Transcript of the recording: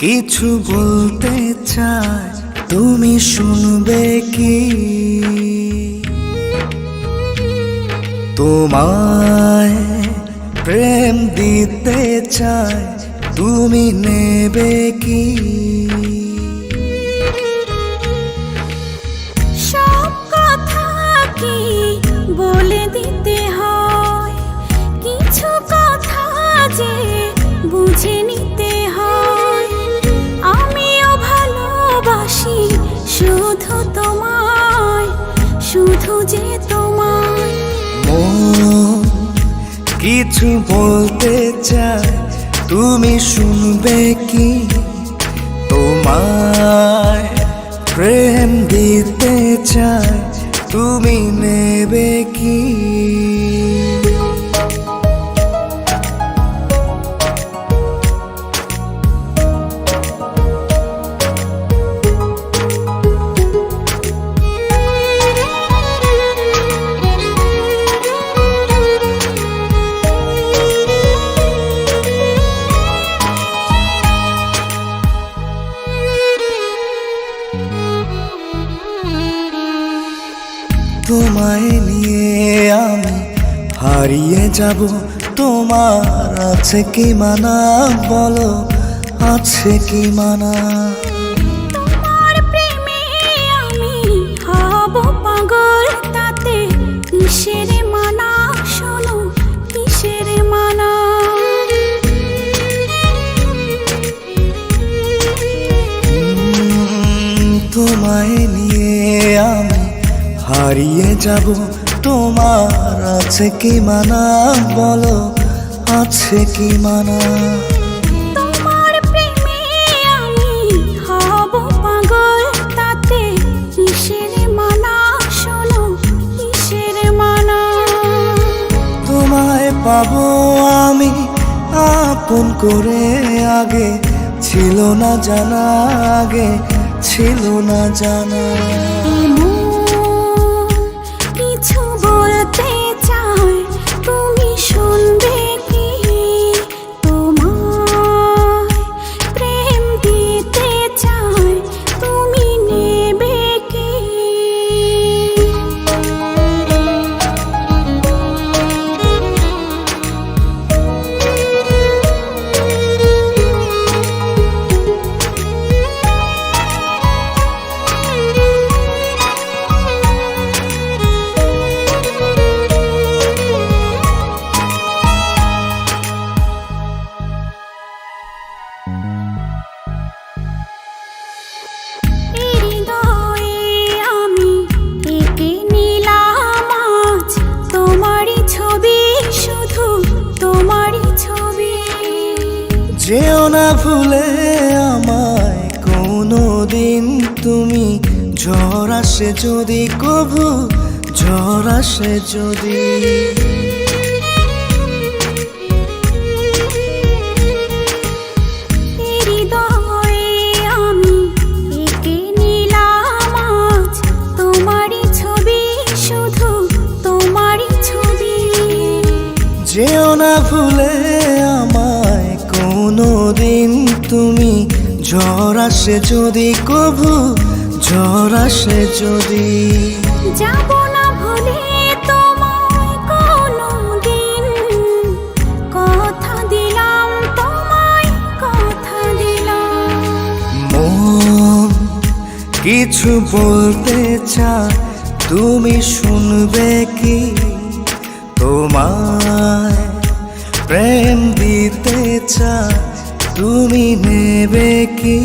কিছু বলতে চাই তুমি শুনবে কি? তোমায় প্রেম দিতে চাই তুমি নেবে কি বলে দিতে হয়? কিছু কথা যে শুধু যে তোমার কিছু বলতে চায় তুমি শুনবে কি? তোমায় প্রেম দিতে চায় তুমি হারিয়ে যাব। তোমার আছে কি মানা? বলো আছে কি মানা? তোমার প্রেমে আমি হব পাগল তাতে কিসের মানা? শোনো কিসের মানা? তোমায় নিয়ে আমি হারিয়ে যাব। তোমার আছে কি মানা? বলো আছে কি মানা? তোমার প্রেমে আমি হব পাগল তাতে কিসের মানা? শোনো কিসের মানা? তোমায় পাবো আমি আপন করে আগে ছিল না জানা আগে ছিল না জানা। যেও না ভুলে আমায় কোনো দিন তুমি ঝড় আসে যদি কভু ঝড় আসে যদি। যেও না ভুলে আমায় কোনো দিন তুমি ঝড় আসে যদি কভু ঝড় আসে যদি। যাব না ভুলে তোমায় কোনোদিন। কথা দিলাম তোমায় কথা দিলাম। মন কিছু বলতে চা তুমি শুনবে কি? তোমায় নেবে কি?